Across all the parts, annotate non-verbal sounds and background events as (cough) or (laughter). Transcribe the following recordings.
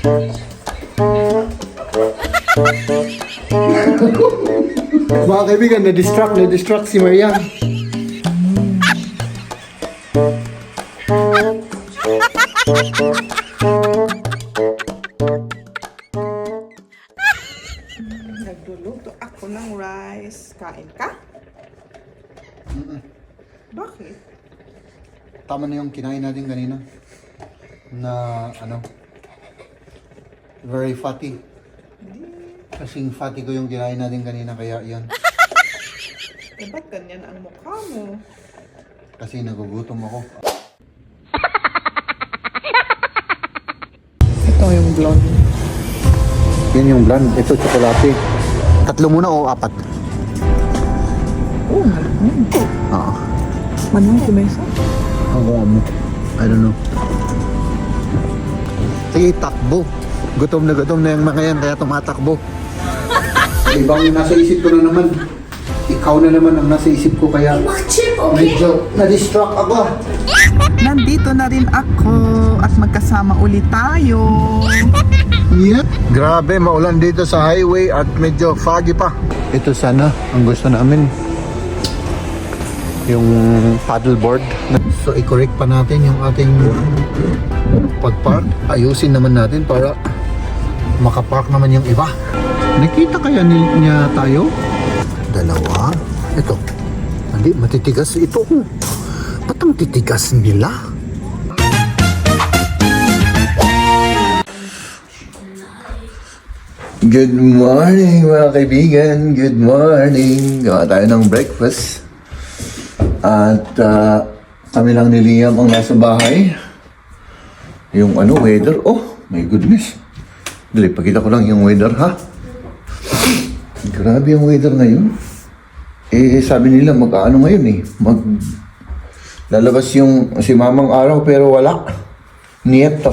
(laughs) Mga kaibigan, na-distract, na-distract si Maria. Nagluluto ako ng rice. Kain ka? Bakit? Tama na yung kinain natin kanina. Na, ano, very fatty. Kasing fatty ko yung kinain natin kanina, kaya yan. Eh, ba't ganyan ang mukha mo? Kasi nagugutom ako. Ito yung blonde. Yan yung blonde. Ito, tsokolate. Tatlo muna o apat? Oh, malamang. Oo. Malamang si Mesa? Ako mo. I don't know. Sige, takbo. Gutom na gutom na yung mga yan, kaya tumatakbo. Ibang nasa isip ko na naman. Ikaw na naman ang nasa isip ko, kaya medyo na-distract ako. Nandito na rin ako at magkasama ulit tayo. Yeah. Grabe, maulan dito sa highway at medyo foggy pa. Ito sana ang gusto namin. Yung paddleboard. So, i-correct pa natin yung ating pag-park. Ayusin naman natin para makapark naman yung iba. Nakita kaya ni- niya tayo? Dalawa. Ito. Hindi, matitigas ito. Ba't ang titigas nila? Good morning mga kaibigan. Good morning. Gawa tayo ng breakfast. At ah, kami lang ni Liam ang nasa bahay. Yung ano, weather. Oh, my goodness. Dali, pakita ko lang yung weather ha. Grabe yung weather ngayon. Eh, sabi nila mag-ano ngayon eh. Mag... Lalabas yung si mamang araw pero wala. Nieto.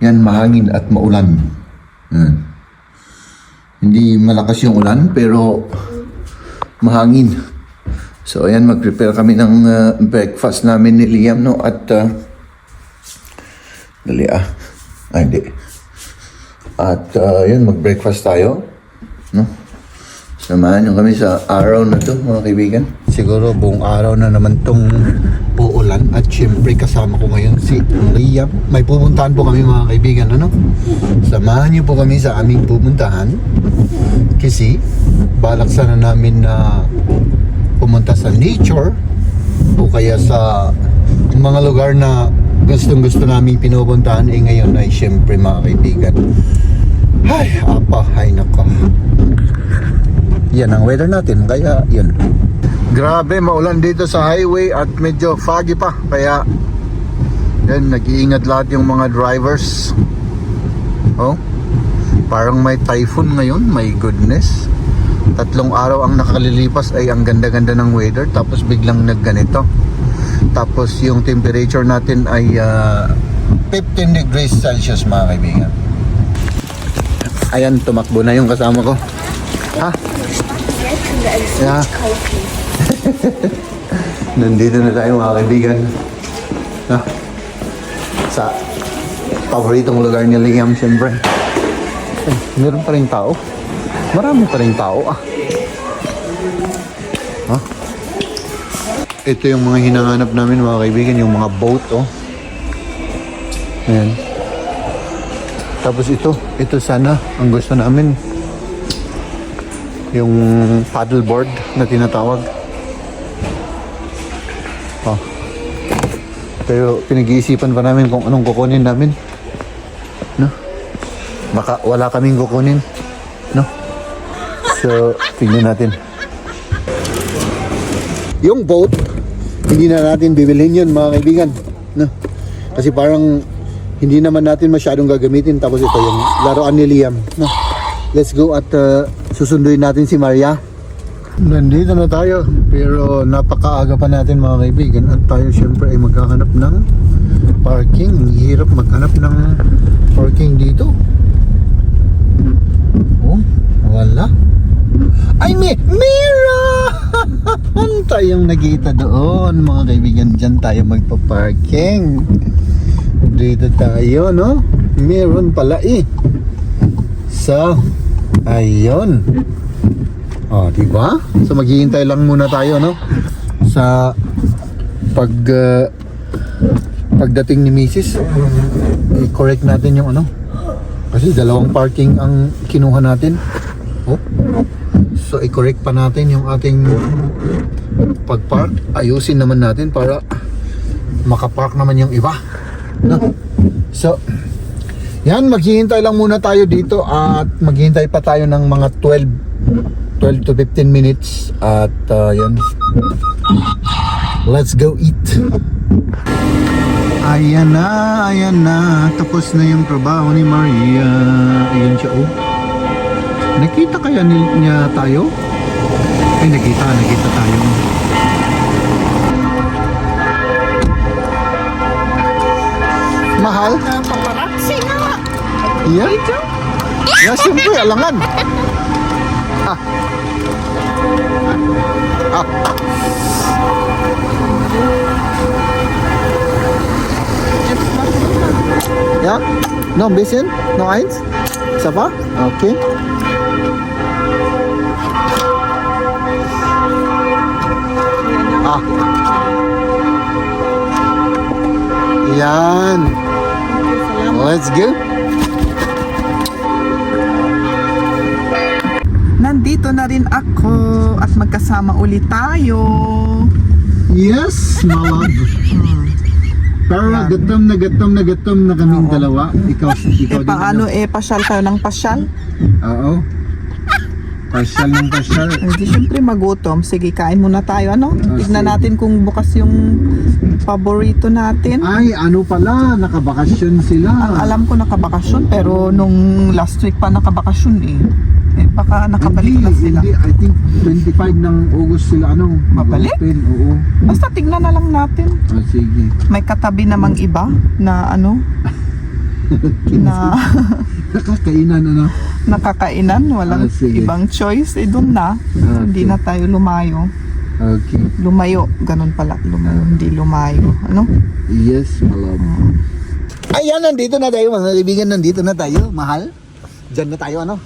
Yan, mahangin at maulan. Yan. Hindi malakas yung ulan, pero mahangin. So, ayan, mag-prepare kami ng uh, breakfast namin ni Liam, no? At, uh, dali ah. Ay, hindi. At, uh, yun, mag-breakfast tayo, no? Samahan nyo kami sa araw na to, mga kaibigan. Siguro buong araw na naman tong uulan at syempre kasama ko ngayon si Liam. May pupuntahan po kami mga kaibigan, ano? Samahan niyo po kami sa aming pupuntahan kasi balak sana namin na pumunta sa nature o kaya sa mga lugar na gustong gusto namin pinupuntahan eh ngayon ay syempre mga kaibigan. Ay, apa, ay nako. Yan ang weather natin, kaya yun. Grabe, maulan dito sa highway at medyo foggy pa, kaya yan, nag-iingat lahat yung mga drivers. Oh, parang may typhoon ngayon, my goodness. Tatlong araw ang nakalilipas ay ang ganda-ganda ng weather, tapos biglang nagganito. Tapos yung temperature natin ay ah, 15 degrees Celsius mga kaibigan. Ayan, tumakbo na yung kasama ko. Ha? Yeah. (laughs) Nandito na tayo mga kaibigan. Ha? Sa paboritong lugar ni Liam, siyempre. Eh, meron pa rin tao. Marami pa rin tao ah. Ha? Ito yung mga hinahanap namin mga kaibigan, yung mga boat oh. Ayan. Tapos ito, ito sana ang gusto namin. Yung paddleboard na tinatawag. Oh. Pero pinag-iisipan pa namin kung anong kukunin namin. Baka wala kaming kukunin. No? So, tingnan natin. Yung boat, hindi na natin bibilhin yun mga kaibigan. No? Kasi parang hindi naman natin masyadong gagamitin. Tapos ito yung laruan ni Liam. No? Let's go at uh, susunduin natin si Maria. Nandito na tayo pero napakaaga pa natin mga kaibigan at tayo syempre ay maghahanap ng parking. Hirap maghanap ng parking dito. Wala. Ay, may, meron! (laughs) tayong nakita doon mga kaibigan. Diyan tayo magpa-parking. Dito tayo, no? Meron pala eh. So, ayun. Oh, di ba? So maghihintay lang muna tayo, no? Sa pag uh, pagdating ni Mrs. I-correct natin yung ano. Kasi dalawang parking ang kinuha natin. Oh. So i-correct pa natin yung ating pag-park. Ayusin naman natin para makapark naman yung iba. No? So, yan, maghihintay lang muna tayo dito at maghihintay pa tayo ng mga 12 12 to 15 minutes at uh, yan. Let's go eat. Ayan na, ayan na. Tapos na yung trabaho ni Maria. Ayan siya oh. Nakita kaya ni- niya tayo? Ay, nakita, nakita tayo. Mahal? Paparazzi nga! Yeah? Yeah, siyempre, alangan. Ah. Ah. Ja? Noch ein bisschen? Noch eins? Pa? Okay. Ah. Yan. Let's go. Nandito na rin ako at magkasama ulit tayo. Yes, my love. Pero gatom na gatom na gatom na kaming Oo. dalawa. Ikaw, ikaw Eh paano eh, pasyal tayo ng pasyal? Oo. Pasyal ng pasyal. (laughs) Hindi syempre magutom. Sige, kain muna tayo. Ano? Ah, Tignan sige. natin kung bukas yung paborito natin. Ay, ano pala, nakabakasyon sila. Ang alam ko nakabakasyon pero nung last week pa nakabakasyon eh. Eh baka nakabalik hindi, na sila. Hindi, I think 25 ng August sila ano. Mabalik? mag-open, Oo. Basta tignan na lang natin. Ah, sige. May katabi namang iba na ano (laughs) na (laughs) Nakakainan ano. nakakainan, walang Ah, sige. ibang choice, eh doon na. Ah, Hindi okay. na tayo lumayo. Okay. Lumayo, ganun pala. Lumayo, hindi lumayo. Ano? Yes, love. Ayan, nandito na tayo mga kaibigan. Nandito na tayo, mahal. Diyan na tayo, ano?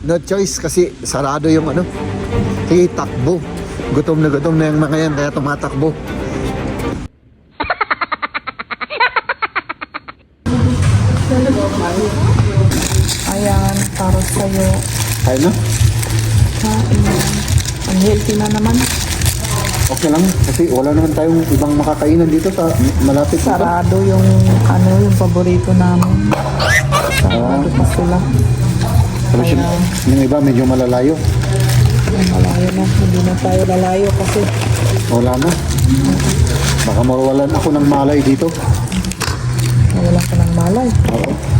No choice kasi sarado yung ano. Sige, takbo. Gutom na gutom na yung mga yan, kaya tumatakbo. Para sa'yo. Kaya na? Kain. Ang healthy na naman. Okay lang. Kasi wala naman tayong ibang makakainan dito sa malapit dito. Sarado yung ano, yung paborito namin. Sarado pa sila. Tapos yung, yung iba medyo malalayo. Malayo na, hindi na tayo lalayo kasi Wala na. Baka mawalan ako ng malay dito. nawala ka ng malay. Oo.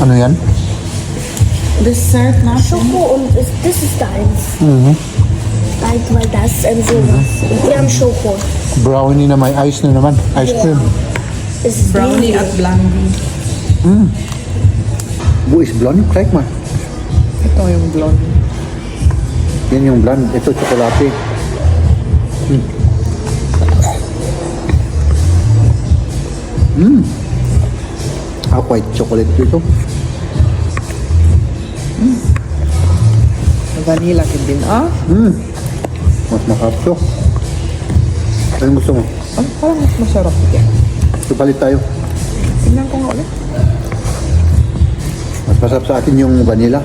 Ano yan? Dessert na Schoko und ist, das ist deins. Mhm. Deins, weil das und sowas. Und wir haben Schoko. Brownie na may ice na naman. Ice cream. Es ist brownie at blondie. Wo is blonde? Kijk maar. Ito yung blondie. Yan yung blonde. Ito, tsokolate. Mm. Mm. Ah, white chocolate dito. Vanilla din ah. Mm. Mas masarap to. Ano gusto mo? Ah, parang mas masarap yan. Tupalit tayo. Tingnan ko nga ulit. Mas masarap sa akin yung vanilla.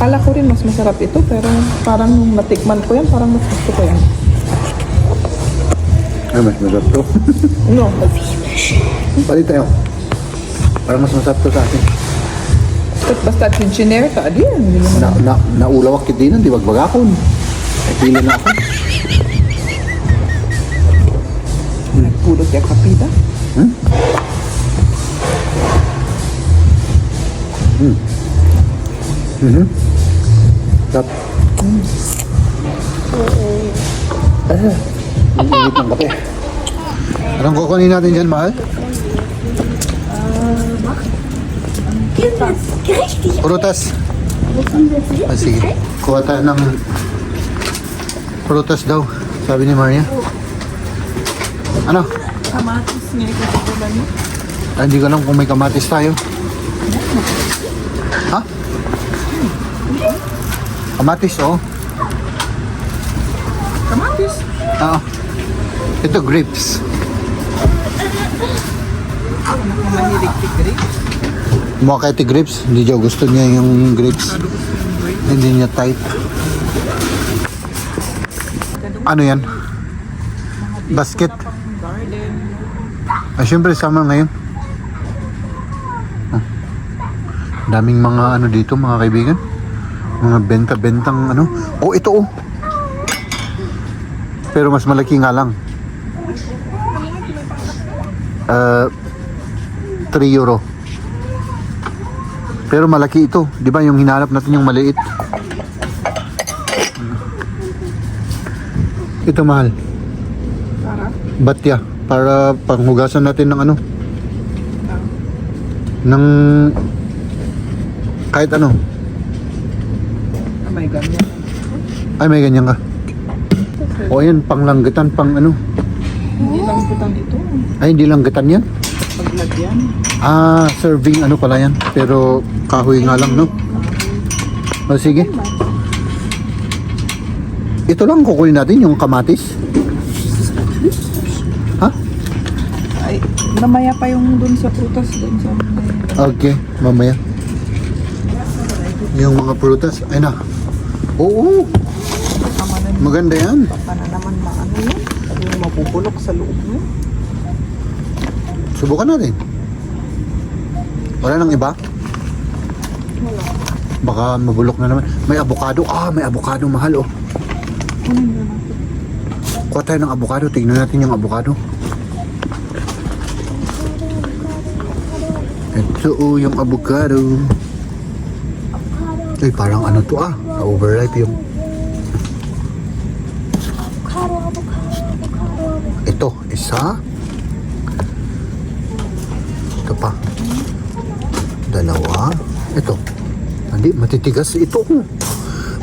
Kala ko rin mas masarap ito pero parang nung natikman ko yan, parang mas gusto ko yan. Ay, mas masarap to. No, Palit tayo. Para mas masarap to sa akin. basta chinchiner ka, adi yan. Hindi naman. Na, na, naulawak kit din, di bagbagakon. Pila na ako. Nagpulot yung kapita. Tap. Ah, ang init ng kape. Anong kukunin natin dyan, mahal? Richtig. Prutas. Ah, sige. Kuha tayo ng prutas daw, sabi ni Maria. Ano? Kamatis niya kasi ulan niya. Ah, hindi ko alam kung may kamatis tayo. Ha? Kamatis, oh. Kamatis. Oo. Ito, grapes. Ako mahilig grapes. Ate grapes. Hindi daw gusto niya yung grapes. Hindi niya type. Ano yan? Basket. Ah, syempre, summer ngayon. Ah. Daming mga ano dito, mga kaibigan. Mga benta-bentang ano. Oh, ito oh. Pero mas malaki nga lang. Uh, 3 euro. Pero malaki ito. Di ba yung hinanap natin yung maliit? Ito mahal. Para. Batya para panghugasan natin ng ano ng kahit ano Oh my God. Yan. ay may ganyan ka o yan panglanggitan pang ano Hindi lang ito. ay hindi langgatan yan Paglagyan. ah serving ano pala yan pero kahoy nga lang no o sige ito lang kukunin natin yung kamatis ha Ay, namaya pa yung dun sa prutas. Dun sa... Okay, mamaya. Yung mga prutas, ay na. Oo, maganda yan. Baka na naman maano yun. Yung mapupulok sa loob mo. Subukan natin. Wala nang iba? Baka mabulok na naman. May avocado. Ah, may avocado mahal oh. Kuha tayo ng avocado. Tingnan natin yung avocado. Ito oh, yung avocado. Ay, parang ano to ah. Na-overripe yung... Ito, isa. Ito pa. Dalawa. Ito. Hindi, matitigas ito.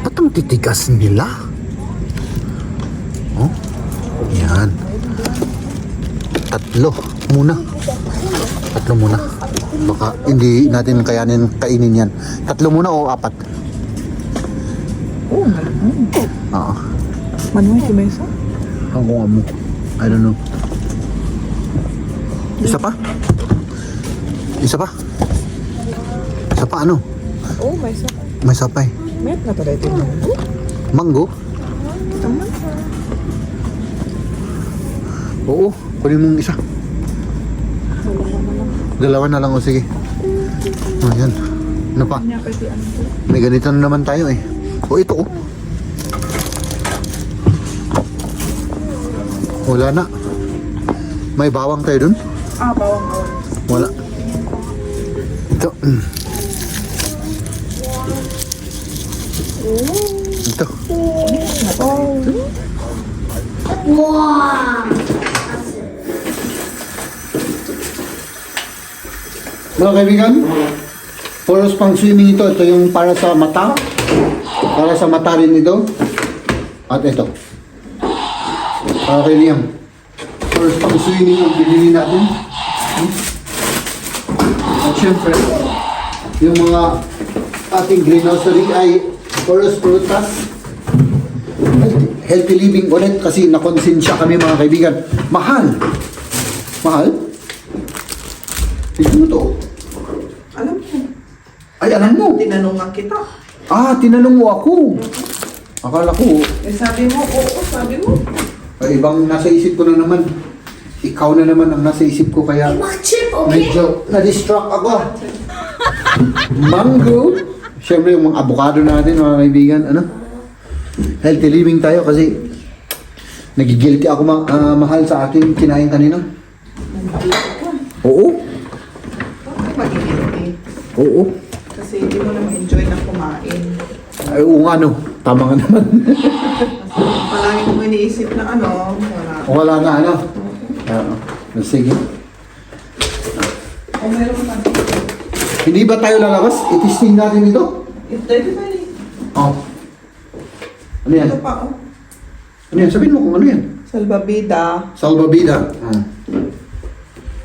Ba't ang titigas nila? Oh. Yan. Tatlo muna. Tatlo muna. Baka hindi natin kayanin kainin yan. Tatlo muna o apat? Oh, malaking. Oo. Manuel Tumesa? Ang kung mo. I don't know. Isa pa? Isa pa? Isa pa ano? Oh, may isa. May sapay. Met na pala ito mango. Mango? Tama. Oo. Kunin mong isa. Dalawa na lang o sige. Oh, yan. Ano pa? Ano. May ganito na naman tayo eh. O ito oh. Wala na. May bawang tayo dun? Ah, bawang bawang. Wala. Ito. Ito. Mga kaibigan, Poros pang swimming ito. Ito yung para sa mata. Para sa mata rin ito. At ito. Para kay Liam. Poros pang swimming ang binili natin. At syempre, yung mga ating greenhousery ay Poros Prutas. Healthy, healthy living ulit kasi nakonsensya kami mga kaibigan. Mahal. Mahal? Tignan mo to. Alam mo, Ay, alam mo. tinanong nga kita. Ah, tinanong mo ako. Akala ko, Eh sabi mo, oo, sabi mo. ay, ibang nasa isip ko na naman. Ikaw na naman ang nasa isip ko kaya Mach Chip, okay? medyo na-distract ako. (laughs) Mango. Siyempre yung mga avocado natin mga kaibigan, ano? healthy living tayo kasi nagigilty ako ma- ah, mahal sa aking kinain kanina. Oo. Bakit magigilty? Oo. Kasi hindi mo na ma-enjoy na kumain. Ay, oo nga no. Tama nga naman. Palagi mo iniisip na ano, wala. Wala nga ano. Oo. Sige. O meron pa. Hindi ba tayo lalabas? Itisting natin ito? Ito, ito. Oo. Ano yan? Ito pa, oh. Ano yan? Sabihin mo kung ano yan. Salbabida. Salvavida. Hmm.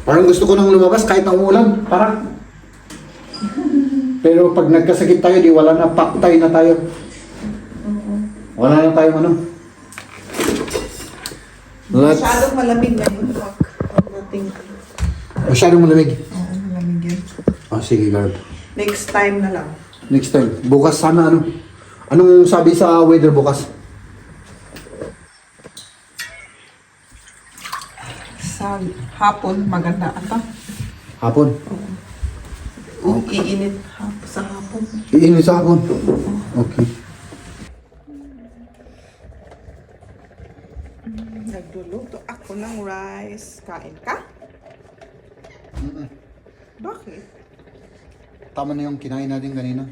Parang gusto ko nang lumabas kahit na umulan. Parang. (laughs) Pero pag nagkasakit tayo, di wala na paktay na tayo. Wala na tayong ano. Let's... Masyadong malamig ngayon. Wag. Pagdating. Masyadong malamig. Oh, sige, guard. Next time na lang. Next time. Bukas sana ano. Anong sabi sa weather bukas? Sa hapon, maganda ata. Hapon. Iinit hap- sa hapon. Iinit sa hapon. Okay. Nagluluto ako ng rice. Kain ka? Bakit? Tama na yung kinain natin kanina.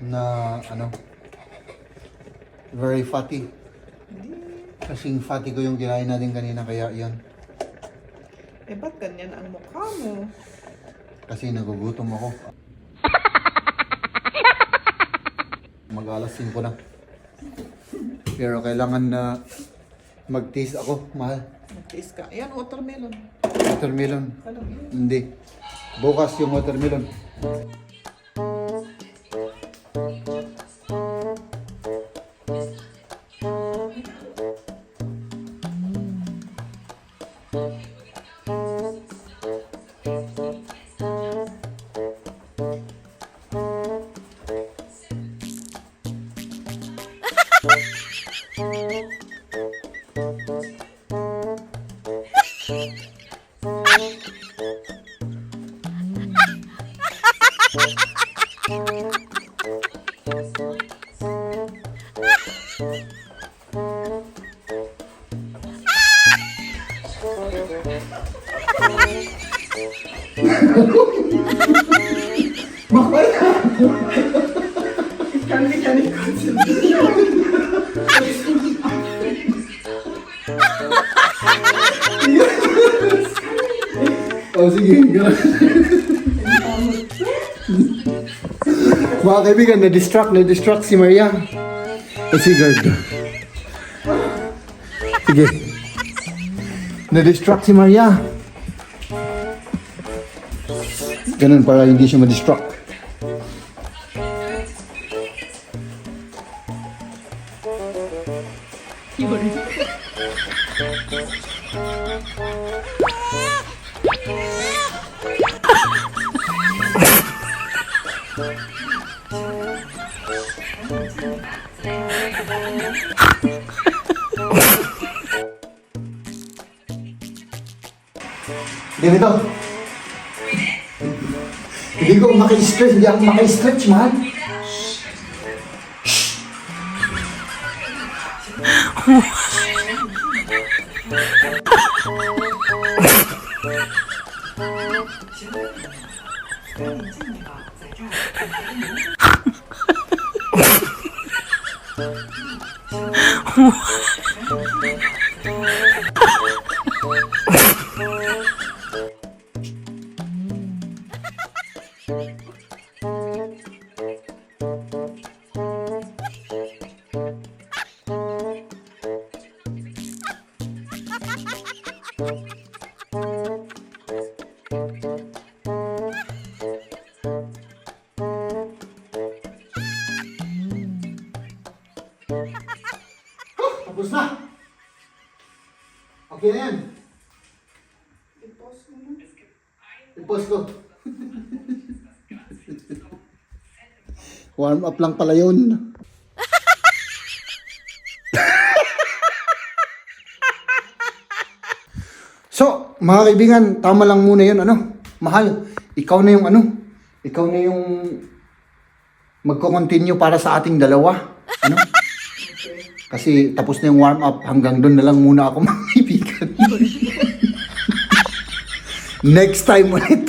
Na ano. Very fatty. Kasing fatty ko yung kinain natin kanina kaya yan. Eh, ba't ganyan ang mukha mo? Kasi nagugutom ako. Mag-alas 5 na. Pero kailangan na mag-taste ako, mahal. Mag-taste ka. Ayan, watermelon. Watermelon. Alam yun. Hindi. Bukas yung watermelon. Bye. Oh, sige. Mga kaibigan, na-distract, na-distract si Maria. O si Gard. Sige. Na-distract si Maria. Ganun para hindi siya ma-distract. Ganito. Hindi ko maki-stretch, hindi ako maki-stretch, mahal. Tapos (laughs) Warm up lang pala yun. so, mga kaibigan, tama lang muna yun. Ano? Mahal, ikaw na yung ano? Ikaw na yung magko-continue para sa ating dalawa. Ano? Kasi tapos na yung warm up, hanggang doon na lang muna ako mga kaibigan. (laughs) Next time ulit.